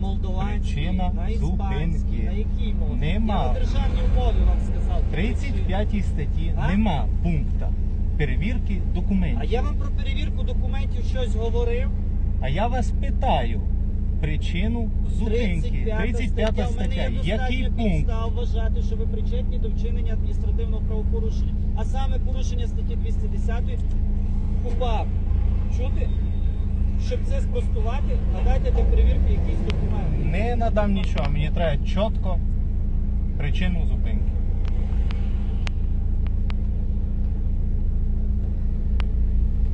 молдованській, Причина на іспанській, зупинки. на якій мові? Нема. Я на державній мові вам сказав. 35 статті А? нема пункта перевірки А документів. я вам про перевірку документів щось говорив. А я вас питаю причину зупинки. 35 в мене стаття. є Який достатньо пункт? підстав вважати, що ви причетні до вчинення адміністративного правопорушення, а саме порушення статті 210 КУПАП. Чути? Щоб це спростувати, надайте для перевірки якісь документи. Не надам нічого, мені треба чітко причину зупинки.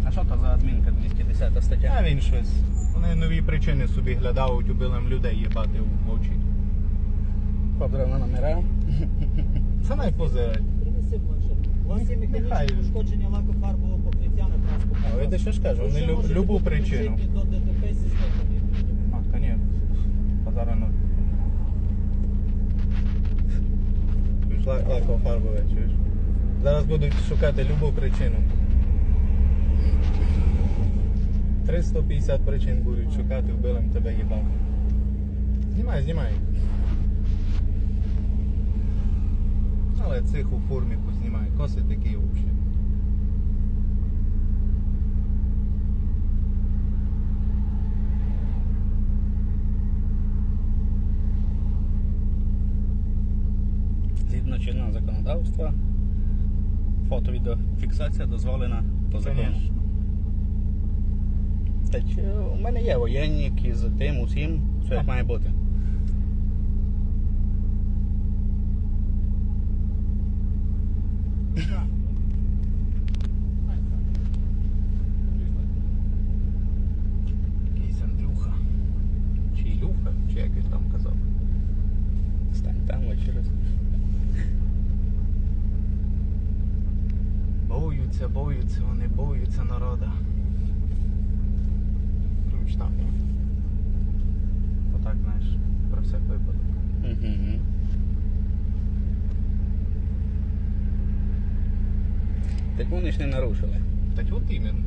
А що то за адмінка 210 А він щось. Вони нові причини собі глядають, убилим людей їбати в очі. Подрав на номера. Це найпозирать. Принеси планшет. У вас є Нехай. механічне ушкодження лакофарбового покриття на транспортному. А ви що ж кажу, вони люб, любу причину. до ДТП зі. Позарано. Пішла лакофарбове, чуєш? Зараз будуть шукати любу причину. 350 причин будуть шукати, вбилим тебе їбав. Знімай, знімай. Але цих у формі познімай. Коси такі взагалі. Згідно чинного законодавства, фото-відеофіксація дозволена по закону. Та чи у мене є воєнник із тим усім, все як має бути. Якийсь Андрюха. Чи Ілюха, чи як він там казав. Стань там ось через. Боються, боються, вони боються народа. Ключ там. Отак, знаєш, про всяк випадок. Угу. Так вони ж не нарушили. Так от іменно.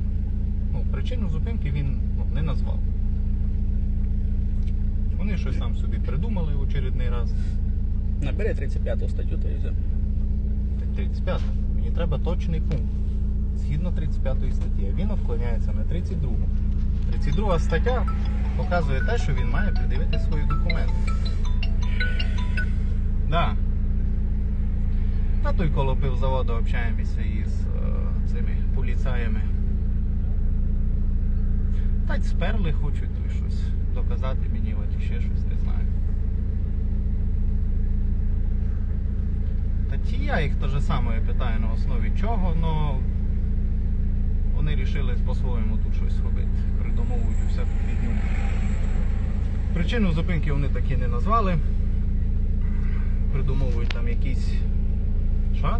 Ну, причину зупинки він ну, не назвав. Вони щось там собі придумали в очередний раз. Набери 35 статтю, то і все. Так 35. Мені треба точний пункт. Згідно 35 статті. А він вклоняється на 32. 32 стаття показує те, що він має придивити свої документи. Да. На той коло пивзаводу общаємося із е, цими поліцаями. Та й сперли хочуть то й щось доказати мені, от ще щось не знаю. Та ті я їх те же саме питаю на основі чого, вони рішили по-своєму тут щось робити. Придумовують всяку фігню. Причину зупинки вони таки не назвали. Придумовують там якісь. Що?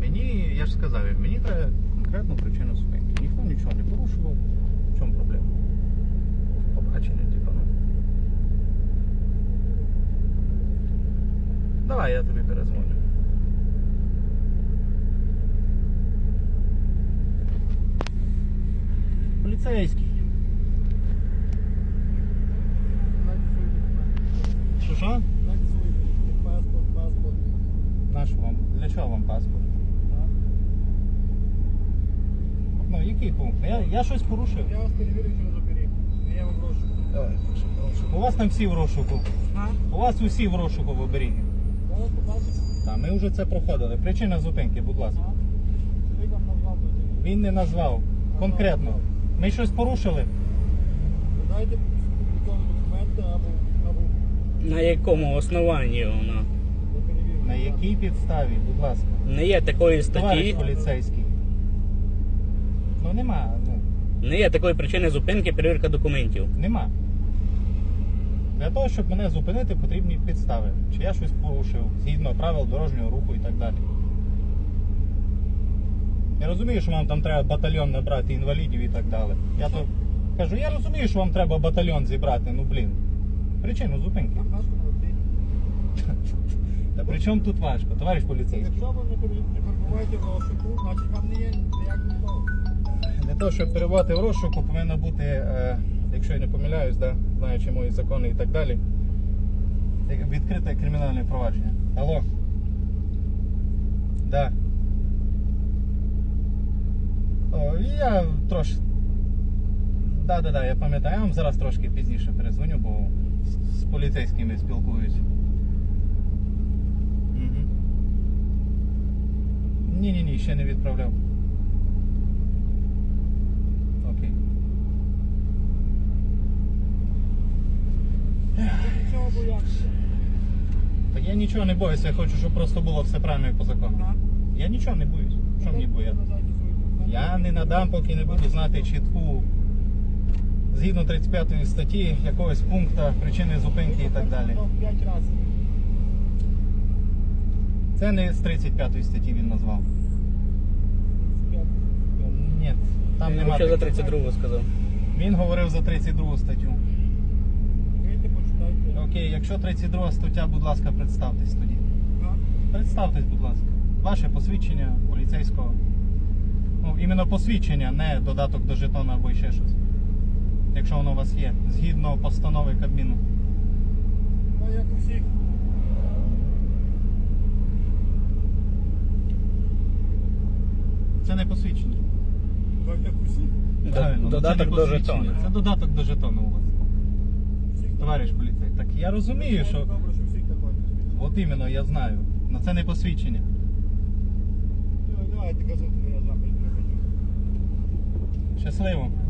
Мені, я ж сказав, мені треба конкретну причину зупинки. Ніхто нічого не порушував. В чому проблема? Побачення, типу, ну. Давай, я тобі перезвоню. Поліцейський. Що що? Паспорт, паспорт. Наш вам? Для чого вам паспорт? Ну, який пункт? Я, я щось порушив. Я вас перевірю через оберіг. Я вам. Давай, У вас там всі в розшуку. А? У вас усі в розшуку в оберігі. Зараз побачите. Так, ми вже це проходили. Причина зупинки, будь ласка. Чоловік вам назвав. Він не назвав. Конкретно. Ми щось порушили. Дайте документи або, або На якому основанні воно? ви. На якій підставі, будь ласка. Не є такої Товариш статті, поліцейський. Ну нема, ну, не є такої причини зупинки перевірка документів. нема. Для того, щоб мене зупинити, потрібні підстави. Чи я щось порушив згідно правил дорожнього руху і так далі. Я розумію, що вам там треба батальйон набрати інвалідів і так далі. Я то кажу, я розумію, що вам треба батальйон зібрати, ну блін. Причину зупинки. Важко робити. Та при чому тут важко, товариш поліцейський? Якщо ви не пере- перебуваєте в розшуку, значить вам не є ніяк відмови. Для того, щоб перебувати в розшуку, повинна бути, е, якщо я не помиляюсь, да, знаючи мої закони і так далі. Відкрите кримінальне провадження. Алло. Да. О, я трошки. Да, да, да, я пам'ятаю, я вам зараз трошки пізніше перезвоню, бо з, з поліцейськими спілкуюсь. Угу. Ні, ще не відправляв. Окей. Боявся. Так я нічого не боюся, я хочу, щоб просто було все правильно і по закону. Ага. Я нічого не боюсь. Що мені бояти? Я не надам, поки не буду знати чітку, згідно 35 статті, якогось пункту, причини зупинки і так далі. Це не з 35 статті він назвав. Ні, там нема. Що за 32 сказав? Він говорив за 32 статтю. Окей, якщо 32 стаття, будь ласка, представтесь тоді. Представтесь, будь ласка. Ваше посвідчення поліцейського. Ну, іменно посвідчення, не додаток до жетона або ще щось. Якщо воно у вас є, згідно постанови Кабміну. Ну, як у всіх. Це не посвідчення. Так, як у всіх. Правильно, ну, Додаток до жетона. Це додаток до жетона у вас. Всіх Товариш поліцей. Так я розумію, що. Добре, що всіх такої. От іменно, я знаю. Але це не посвідчення. Давайте казати. Щасливо.